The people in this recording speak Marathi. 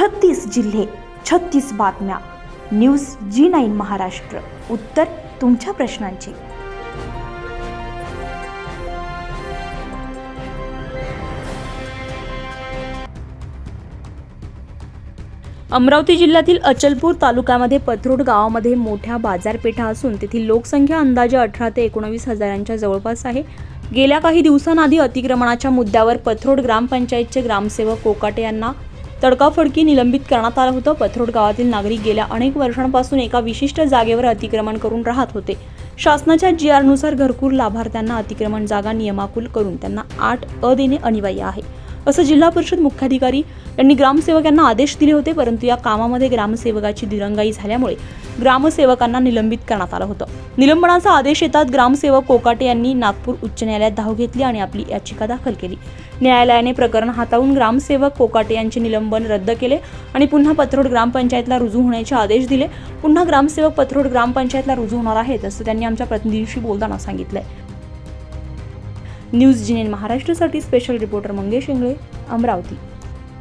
छत्तीस जिल्हे छत्तीस बातम्या. News G nine Maharashtra. उत्तर तुमच्या प्रश्नांची. अमरावती जिल्ह्यातील अचलपूर तालुक्यामध्ये पथरोड गावामध्ये मोठ्या बाजारपेठा असून तेथील लोकसंख्या अंदाजे अठरा ते एकोणवीस हजारांच्या जवळपास आहे. गेल्या काही दिवसांआधी अतिक्रमणाच्या मुद्द्यावर पथरोड ग्रामपंचायतचे ग्रामसेवक कोकाटे यांना तडकाफडकी निलंबित करण्यात आलं होतं. पथरोड गावातील नागरिक गेल्या अनेक वर्षांपासून एका विशिष्ट जागेवर अतिक्रमण करून राहत होते. शासनाच्या जी आरनुसार घरकुल लाभार्थ्यांना अतिक्रमण जागा नियमाकुल करून त्यांना आठ अ देणे अनिवार्य आहे. असं जिल्हा परिषद मुख्याधिकारी यांनी ग्रामसेवकांना आदेश दिले होते परंतु या कामामध्ये ग्रामसेवकाची दिरंगाई झाल्यामुळे ग्रामसेवकांना निलंबित करण्यात आलं होतं. निलंबनाचा आदेश येतात ग्रामसेवक कोकाटे यांनी नागपूर उच्च न्यायालयात धाव घेतली आणि आपली याचिका दाखल केली. न्यायालयाने प्रकरण हाताळून ग्रामसेवक कोकाटे यांचे निलंबन रद्द केले आणि पुन्हा पथरोड ग्रामपंचायतला रुजू होण्याचे आदेश दिले. पुन्हा ग्रामसेवक पथरोड ग्रामपंचायतला रुजू होणार आहेत असं त्यांनी आमच्या प्रतिनिधीशी बोलताना सांगितलंय. न्यूज जिनेन महाराष्ट्रासाठी स्पेशल रिपोर्टर मंगेश इंगळे अमरावती.